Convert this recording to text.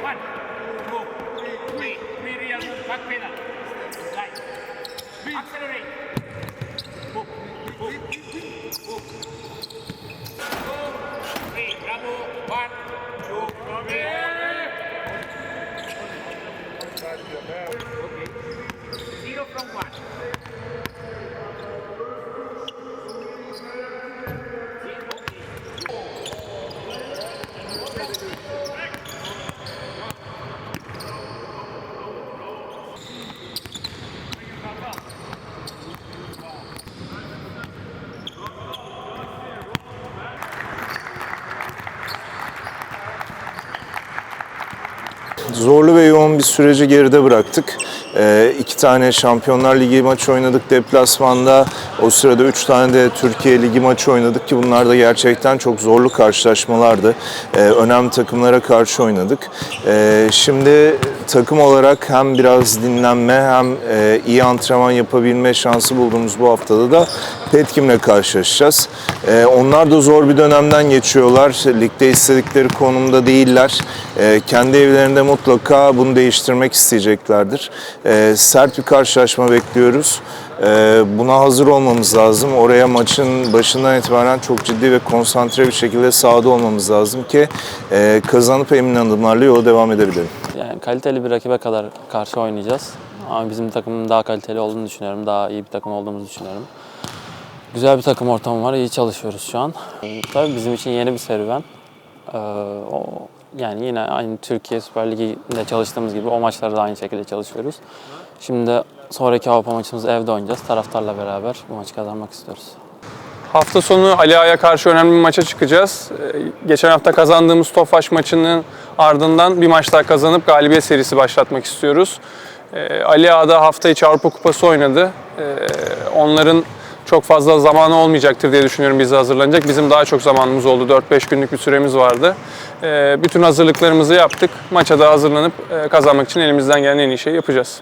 One. Move. Three. Three real move. Back pedal. Right. Accelerate. Move. Move. Move. Two. Three. Bravo. One. Two. Three. Okay. Zero from one. Zero. Okay. Zorlu ve yoğun bir süreci geride bıraktık. Ee, iki tane Şampiyonlar Ligi maçı oynadık deplasmanda. O sırada üç tane de Türkiye Ligi maçı oynadık ki bunlar da gerçekten çok zorlu karşılaşmalardı. Ee, önemli takımlara karşı oynadık. Ee, şimdi takım olarak hem biraz dinlenme hem e, iyi antrenman yapabilme şansı bulduğumuz bu haftada da Petkim'le karşılaşacağız. Ee, onlar da zor bir dönemden geçiyorlar. Ligde istedikleri konumda değiller. Ee, kendi evlerinde mutlaka bunu değiştirmek isteyeceklerdir. Ee, sert bir karşılaşma bekliyoruz. Ee, buna hazır olmamız lazım. Oraya maçın başından itibaren çok ciddi ve konsantre bir şekilde sahada olmamız lazım ki e, kazanıp emin adımlarla yola devam edebilelim. Yani kaliteli bir rakibe kadar karşı oynayacağız. Ama bizim takımın daha kaliteli olduğunu düşünüyorum. Daha iyi bir takım olduğumuzu düşünüyorum. Güzel bir takım ortamı var. iyi çalışıyoruz şu an. Tabii bizim için yeni bir serüven. Ee, o, yani yine aynı Türkiye Süper Ligi'nde çalıştığımız gibi o maçlarda da aynı şekilde çalışıyoruz. Şimdi sonraki Avrupa maçımızı evde oynayacağız. Taraftarla beraber bu maçı kazanmak istiyoruz. Hafta sonu Ali Ağa'ya karşı önemli bir maça çıkacağız. Ee, Geçen hafta kazandığımız Tofaş maçının ardından bir maç daha kazanıp galibiyet serisi başlatmak istiyoruz. Ee, Ali Ağa da hafta içi Avrupa Kupası oynadı. Ee, Onların çok fazla zamanı olmayacaktır diye düşünüyorum bize hazırlanacak. Bizim daha çok zamanımız oldu. 4-5 günlük bir süremiz vardı. Bütün hazırlıklarımızı yaptık. Maça da hazırlanıp e, kazanmak için elimizden gelen en iyi şeyi yapacağız.